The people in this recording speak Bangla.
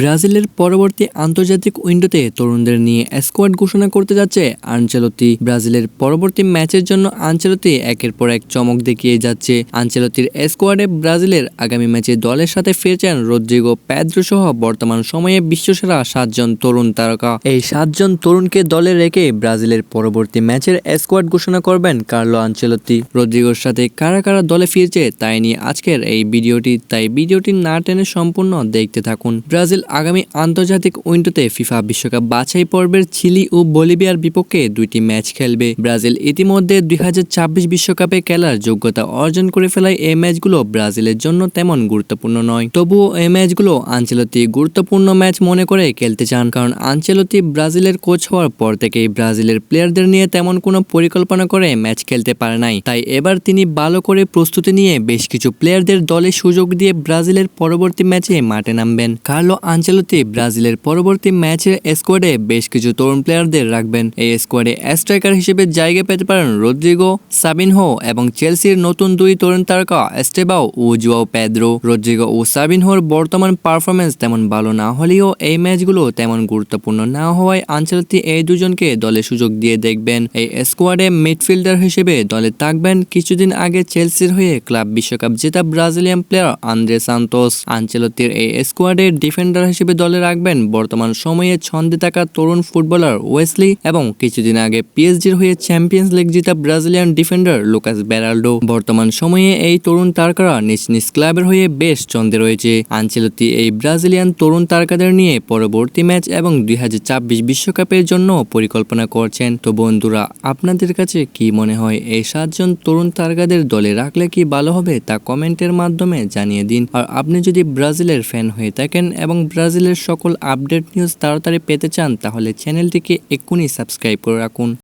ব্রাজিলের পরবর্তী আন্তর্জাতিক উইন্ডোতে তরুণদের নিয়ে স্কোয়াড ঘোষণা করতে যাচ্ছে আনচেলতি ব্রাজিলের পরবর্তী ম্যাচের জন্য আনচেলতি একের পর এক চমক দেখিয়ে যাচ্ছে। আনচেলতির স্কোয়াডে ব্রাজিলের আগামী ম্যাচে দলের সাথে ফিরছেন রদ্রিগো প্যাদ্রো সহ বর্তমান সময়ে বিশ্বসেরা সাতজন তরুণ তারকা। এই সাতজন তরুণকে দলে রেখে ব্রাজিলের পরবর্তী ম্যাচের স্কোয়াড ঘোষণা করবেন কার্লো আনচেলতি রদ্রিগোর সাথে কারা কারা দলে ফিরছে তাই নিয়ে আজকের এই ভিডিওটি, তাই ভিডিওটি না টেনে সম্পূর্ণ দেখতে থাকুন। ব্রাজিল আগামী আন্তর্জাতিক উইন্ডোতে ফিফা বিশ্বকাপ বাছাই পর্বের চিলি ও বলিভিয়ার বিপক্ষে দুইটি ম্যাচ খেলবে। ব্রাজিল ইতিমধ্যে দুই বিশ্বকাপে খেলার যোগ্যতা অর্জন করে ফেলায় এই ম্যাচগুলো ব্রাজিলের জন্য তেমন গুরুত্বপূর্ণ নয়। তবুও এই ম্যাচগুলো আঞ্চলতি গুরুত্বপূর্ণ ম্যাচ মনে করে খেলতে চান, কারণ আঞ্চলতি ব্রাজিলের কোচ হওয়ার পর থেকেই ব্রাজিলের প্লেয়ারদের নিয়ে তেমন কোনো পরিকল্পনা করে ম্যাচ খেলতে পারে নাই। তাই এবার তিনি ভালো করে প্রস্তুতি নিয়ে বেশ কিছু প্লেয়ারদের দলে সুযোগ দিয়ে ব্রাজিলের পরবর্তী ম্যাচে মাঠে নামবেন। কার্লো আঞ্চেলতি ব্রাজিলের পরবর্তী ম্যাচের স্কোয়াডে বেশ কিছু তরুণ প্লেয়ারদের রাখবেন। এই স্কোয়াডে স্ট্রাইকার হিসেবে জায়গা পেতে পারেন রদ্রিগো, সাবিনহো এবং চেলসির নতুন দুই তরুণ তারকা স্টেবাও ও জুয়াও প্যাদ্রো রদ্রিগো ও সাবিনহোর বর্তমান পারফরমেন্স তেমন ভালো না হলেও এই ম্যাচগুলো তেমন গুরুত্বপূর্ণ না হওয়ায় আঞ্চেলতি এই দুজনকে দলে সুযোগ দিয়ে দেখবেন। এই স্কোয়াডে মিডফিল্ডার হিসেবে দলে থাকবেন কিছুদিন আগে চেলসির হয়ে ক্লাব বিশ্বকাপ জেতা ব্রাজিলিয়ান প্লেয়ার আন্দ্রে সান্তোস। আঞ্চেলতির এই স্কোয়াডের ডিফেন্ডার হিসেবে দলে রাখবেন। বর্তমান সময়ে ছন্দে থাকা তরুণ ফুটবলার ওয়েসলি এবং কিছুদিন আগে পিএসজির হয়ে চ্যাম্পিয়ন্স লিগ জিতা ব্রাজিলিয়ান ডিফেন্ডার লুকাস বেরাল্ডো। বর্তমান সময়ে এই তরুণ তারকারা নিজ নিজ ক্লাবের হয়ে বেশ ছন্দে রয়েছে। আঞ্চেলতি এই ব্রাজিলিয়ান তরুণ তারকাদের নিয়ে পরবর্তী ম্যাচ এবং দুই বিশ্বকাপের জন্য পরিকল্পনা করছেন। তো বন্ধুরা, আপনাদের কাছে কি মনে হয়, এই সাতজন তরুণ তারকাদের দলে রাখলে কি ভালো হবে তা কমেন্টের মাধ্যমে জানিয়ে দিন। আর আপনি যদি ব্রাজিলের ফ্যান হয়ে থাকেন এবং ব্রাজিলের সকল আপডেট নিউজ তাড়াতাড়ি পেতে চান তাহলে চ্যানেলটিকে এক্ষুনি সাবস্ক্রাইব করে রাখুন।